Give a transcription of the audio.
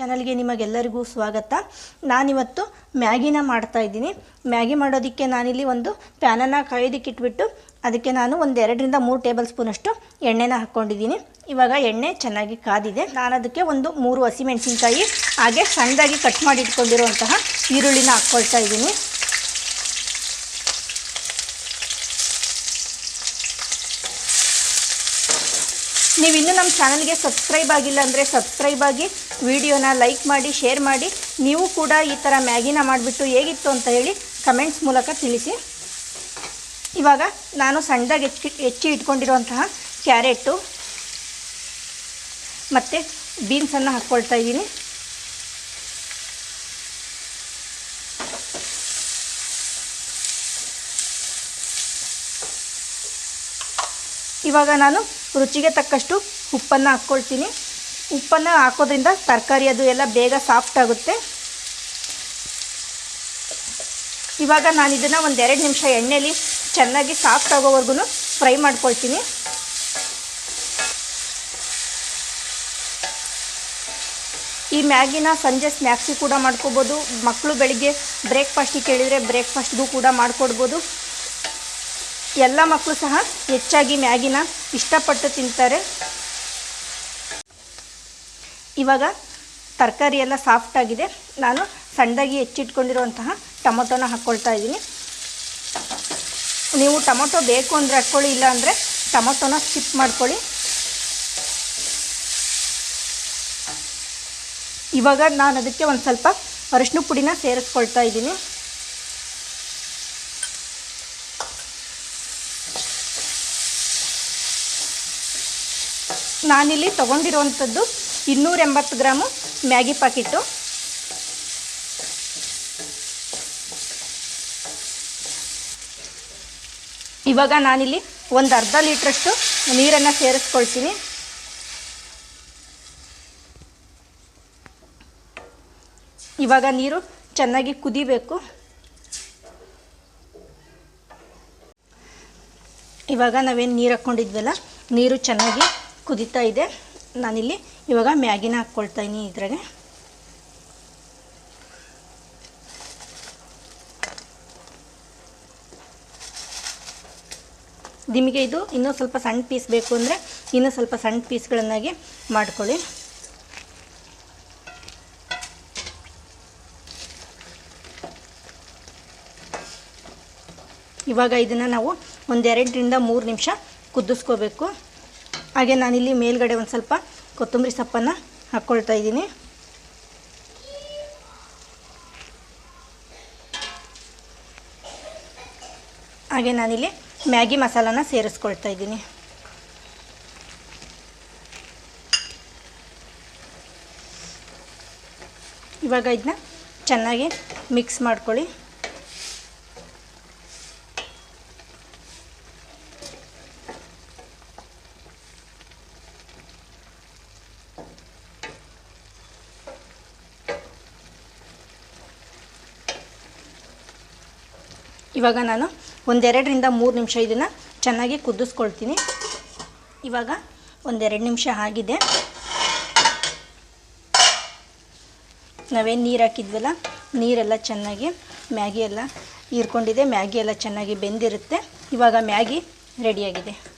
ಚಾನಲ್ಗೆ ನಿಮಗೆಲ್ಲರಿಗೂ ಸ್ವಾಗತ. ನಾನಿವತ್ತು ಮ್ಯಾಗಿನ ಮಾಡ್ತಾ ಇದ್ದೀನಿ. ಮ್ಯಾಗಿ ಮಾಡೋದಕ್ಕೆ ನಾನಿಲ್ಲಿ ಒಂದು ಪ್ಯಾನನ್ನು ಕಾಯೋದಕ್ಕೆ ಇಟ್ಬಿಟ್ಟು ಅದಕ್ಕೆ ನಾನು ಒಂದು ಎರಡರಿಂದ ಮೂರು ಟೇಬಲ್ ಸ್ಪೂನಷ್ಟು ಎಣ್ಣೆನ ಹಾಕ್ಕೊಂಡಿದ್ದೀನಿ. ಇವಾಗ ಎಣ್ಣೆ ಚೆನ್ನಾಗಿ ಕಾದಿದೆ. ನಾನು ಅದಕ್ಕೆ ಒಂದು ಮೂರು ಹಸಿಮೆಣಸಿನ್ಕಾಯಿ ಹಾಗೆ ಸಣ್ಣದಾಗಿ ಕಟ್ ಮಾಡಿ ಇಟ್ಕೊಂಡಿರುವಂತಹ ಈರುಳ್ಳಿನ ಹಾಕ್ಕೊಳ್ತಾ ಇದ್ದೀನಿ. ನೀವು ಇನ್ನೂ ನಮ್ಮ ಚಾನಲ್ಗೆ ಸಬ್ಸ್ಕ್ರೈಬ್ ಆಗಿಲ್ಲ ಅಂದರೆ ಸಬ್ಸ್ಕ್ರೈಬ್ ಆಗಿ ವಿಡಿಯೋನ ಲೈಕ್ ಮಾಡಿ, ಶೇರ್ ಮಾಡಿ. ನೀವು ಕೂಡ ಈ ಥರ ಮ್ಯಾಗಿನ ಮಾಡಿಬಿಟ್ಟು ಹೇಗಿತ್ತು ಅಂತ ಹೇಳಿ ಕಮೆಂಟ್ಸ್ ಮೂಲಕ ತಿಳಿಸಿ. ಇವಾಗ ನಾನು ಸಣ್ಣದಾಗಿ ಹೆಚ್ಚಿ ಹೆಚ್ಚಿ ಇಟ್ಕೊಂಡಿರುವಂತಹ ಕ್ಯಾರೆಟು ಮತ್ತು ಬೀನ್ಸನ್ನು ಹಾಕ್ಕೊಳ್ತಾ ಇದ್ದೀನಿ. ಇವಾಗ ನಾನು ರುಚಿಗೆ ತಕ್ಕಷ್ಟು ಉಪ್ಪನ್ನು ಹಾಕ್ಕೊಳ್ತೀನಿ. ಉಪ್ಪನ್ನು ಹಾಕೋದ್ರಿಂದ ತರಕಾರಿ ಅದು ಎಲ್ಲ ಬೇಗ ಸಾಫ್ಟ್ ಆಗುತ್ತೆ. ಇವಾಗ ನಾನು ಇದನ್ನು ಒಂದು ಎರಡು ನಿಮಿಷ ಎಣ್ಣೆಯಲ್ಲಿ ಚೆನ್ನಾಗಿ ಸಾಫ್ಟ್ ಆಗೋವರೆಗೂ ಫ್ರೈ ಮಾಡ್ಕೊಳ್ತೀನಿ. ಈ ಮ್ಯಾಗಿನ ಸಂಜೆ ಸ್ನ್ಯಾಕ್ಸಿಗೆ ಕೂಡ ಮಾಡ್ಕೋಬೋದು. ಮಕ್ಕಳು ಬೆಳಿಗ್ಗೆ ಬ್ರೇಕ್ಫಾಸ್ಟಿಗೆ ಕೇಳಿದರೆ ಬ್ರೇಕ್ಫಾಸ್ಟ್ಗೂ ಕೂಡ ಮಾಡಿಕೊಡ್ಬೋದು. ಎಲ್ಲ ಮಕ್ಕಳು ಸಹ ಹೆಚ್ಚಾಗಿ ಮ್ಯಾಗಿನ ಇಷ್ಟಪಟ್ಟು ತಿಂತಾರೆ. ಇವಾಗ ತರಕಾರಿ ಎಲ್ಲ ಸಾಫ್ಟ್ ಆಗಿದೆ. ನಾನು ಸಣ್ಣದಾಗಿ ಹೆಚ್ಚಿಟ್ಕೊಂಡಿರುವಂತಹ ಟೊಮೊಟೊನ ಹಾಕ್ಕೊಳ್ತಾ ಇದ್ದೀನಿ. ನೀವು ಟೊಮೊಟೊ ಬೇಕು ಅಂದರೆ ಹಾಕ್ಕೊಳ್ಳಿ, ಇಲ್ಲ ಅಂದರೆ ಟೊಮೊಟೊನ ಸ್ಕಿಪ್ ಮಾಡ್ಕೊಳ್ಳಿ. ಇವಾಗ ನಾನು ಅದಕ್ಕೆ ಒಂದು ಸ್ವಲ್ಪ ಅರಿಶಿನ ಪುಡಿನ ಸೇರಿಸ್ಕೊಳ್ತಾ ಇದ್ದೀನಿ. ನಾನಿಲ್ಲಿ ತೊಗೊಂಡಿರುವಂಥದ್ದು ಇನ್ನೂರ ಎಂಬತ್ತು ಗ್ರಾಮು ಮ್ಯಾಗಿ ಪಾಕಿಟ್ಟು. ಇವಾಗ ನಾನಿಲ್ಲಿ ಒಂದು ಅರ್ಧ ಲೀಟ್ರಷ್ಟು ನೀರನ್ನು ಸೇರಿಸ್ಕೊಳ್ತೀನಿ. ಇವಾಗ ನೀರು ಚೆನ್ನಾಗಿ ಕುದಿಬೇಕು. ಇವಾಗ ನಾವೇನು ನೀರು ಹಾಕ್ಕೊಂಡಿದ್ವಲ್ಲ, ನೀರು ಚೆನ್ನಾಗಿ ಕುದೀತಾ ಇದೆ. ನಾನಿಲ್ಲಿ ಇವಾಗ ಮ್ಯಾಗಿನ ಹಾಕ್ಕೊಳ್ತಾ ಇನಿ ಇದ್ರಾಗೆ. ನಿಮಗೆ ಇದು ಇನ್ನೂ ಸ್ವಲ್ಪ ಸಣ್ಣ ಪೀಸ್ ಬೇಕು ಅಂದರೆ ಇನ್ನೂ ಸ್ವಲ್ಪ ಸಣ್ಣ ಪೀಸ್ಗಳನ್ನಾಗಿ ಮಾಡ್ಕೊಳ್ಳಿ. ಇವಾಗ ಇದನ್ನು ನಾವು ಒಂದೆರಡರಿಂದ ಮೂರು ನಿಮಿಷ ಕುದಿಸ್ಕೋಬೇಕು. ಹಾಗೆ ನಾನಿಲ್ಲಿ ಮೇಲ್ಗಡೆ ಒಂದು ಸ್ವಲ್ಪ ಕೊತ್ತಂಬರಿ ಸೊಪ್ಪನ್ನು ಹಾಕ್ಕೊಳ್ತಾ ಇದ್ದೀನಿ. ಹಾಗೆ ನಾನಿಲ್ಲಿ ಮ್ಯಾಗಿ ಮಸಾಲಾನ ಸೇರಿಸ್ಕೊಳ್ತಾ ಇದ್ದೀನಿ. ಇವಾಗ ಇದನ್ನ ಚೆನ್ನಾಗಿ ಮಿಕ್ಸ್ ಮಾಡ್ಕೊಳ್ಳಿ. ಇವಾಗ ನಾನು ಒಂದೆರಡರಿಂದ ಮೂರು ನಿಮಿಷ ಇದನ್ನು ಚೆನ್ನಾಗಿ ಕುದಿಸ್ಕೊಳ್ತೀನಿ. ಇವಾಗ ಒಂದೆರಡು ನಿಮಿಷ ಆಗಿದೆ. ನಾವೇನು ನೀರು ಹಾಕಿದ್ವಲ್ಲ? ನೀರೆಲ್ಲ ಚೆನ್ನಾಗಿ ಮ್ಯಾಗಿ ಎಲ್ಲ ಹೀರ್ಕೊಂಡಿದೆ. ಮ್ಯಾಗಿ ಎಲ್ಲ ಚೆನ್ನಾಗಿ ಬೆಂದಿರುತ್ತೆ. ಇವಾಗ ಮ್ಯಾಗಿ ರೆಡಿಯಾಗಿದೆ